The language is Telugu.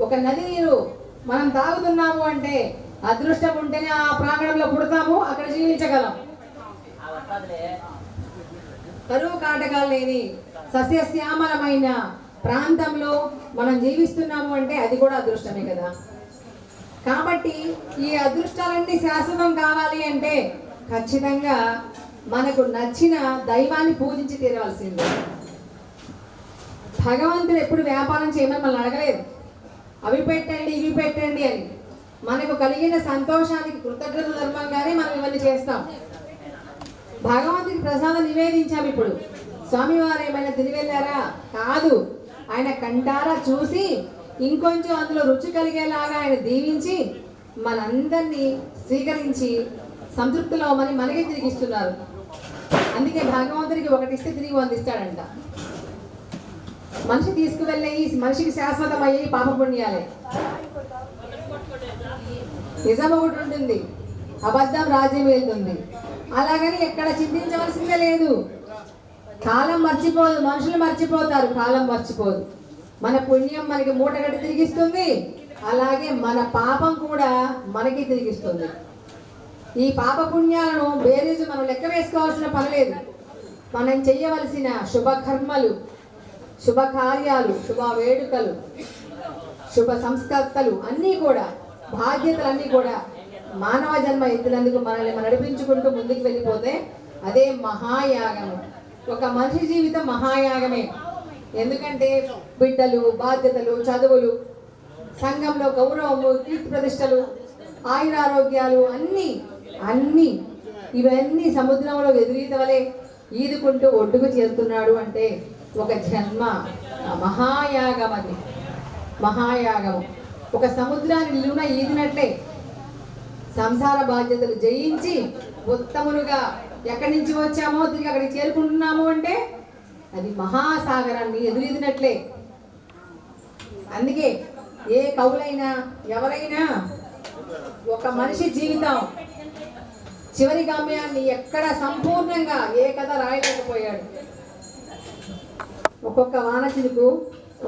ఒక నది నీరు మనం తాగుతున్నాము అంటే అదృష్టం ఉంటేనే ఆ ప్రాంగణంలో పుడతాము అక్కడ జీవించగలం. కరువు కాటకాలు లేని సస్యశ్యామలమైన ప్రాంతంలో మనం జీవిస్తున్నాము అంటే అది కూడా అదృష్టమే కదా. కాబట్టి ఈ అదృష్టాలన్నీ శాశ్వతం కావాలి అంటే ఖచ్చితంగా మనకు నచ్చిన దైవాన్ని పూజించి తీరవలసిందే. భగవంతుడు ఎప్పుడు వ్యాపారం చేయమని మనల్ని అడగలేదు. అవి పెట్టండి ఇవి పెట్టండి అని. మనకు కలిగిన సంతోషానికి కృతజ్ఞత ధర్మంగానే మనం ఇవన్నీ చేస్తాం. భగవంతుడికి ప్రసాదం నివేదించాం ఇప్పుడు. స్వామివారు ఏమైనా తిని వెళ్ళారా? కాదు. ఆయన కంటారా చూసి ఇంకొంచెం అందులో రుచి కలిగేలాగా ఆయన దీవించి మనందరినీ స్వీకరించి సంతృప్తిలో అవ్వమని మనకి తిరిగిస్తున్నారు. అందుకే భగవంతుడికి ఒకటిస్తే తిరిగి వందిస్తాడంట. మనిషి తీసుకువెళ్ళే ఈ మనిషికి శాశ్వతమయ్యే ఈ పాపపుణ్యాలే. నిజం ఒకటి ఉంటుంది. అబద్ధం రాజ్యం వెళ్తుంది. అలాగని ఎక్కడ చింతించవలసిందే లేదు. కాలం మర్చిపోదు మనుషులు మర్చిపోతారు కాలం మర్చిపోదు. మన పుణ్యం మనకి మూటగట్టి తిరిగిస్తుంది. అలాగే మన పాపం కూడా మనకి తిరిగిస్తుంది. ఈ పాప పుణ్యాలను బేరీజు మనం లెక్క వేసుకోవాల్సిన పని లేదు. మనం చేయవలసిన శుభకర్మలు శుభకార్యాలు శుభ వేడుకలు శుభ సంస్కర్తలు అన్నీ కూడా బాధ్యతలన్నీ కూడా మానవ జన్మ ఎత్తినందుకు మనల్ని మనం నడిపించుకుంటూ ముందుకు వెళ్ళిపోతే అదే మహాయాగము. ఒక మనిషి జీవితం మహాయాగమే. ఎందుకంటే బిడ్డలు బాధ్యతలు చదువులు సంఘంలో గౌరవము కీర్తి ప్రతిష్టలు ఆయురారోగ్యాలు అన్నీ అన్నీ ఇవన్నీ సముద్రంలో ఎదురీత వలె ఈదుకుంటూ ఒడ్డుకు చేరుతున్నాడు అంటే ఒక జన్మ మహాయాగం అది మహాయాగం ఒక సముద్రాన్ని నిలువున ఈదినట్లే సంసార బాధ్యతలు జయించి ఉత్తములుగా ఎక్కడి నుంచి వచ్చామో తిరిగి అక్కడికి చేరుకుంటున్నాము అంటే అది మహాసాగరాన్ని ఎదురీదినట్లే. అందుకే ఏ కవులైనా ఎవరైనా ఒక మనిషి జీవితం చివరి గమ్యాన్ని ఎక్కడ సంపూర్ణంగా ఏ కథ రాయలేకపోయాడు. ఒక్కొక్క వానకి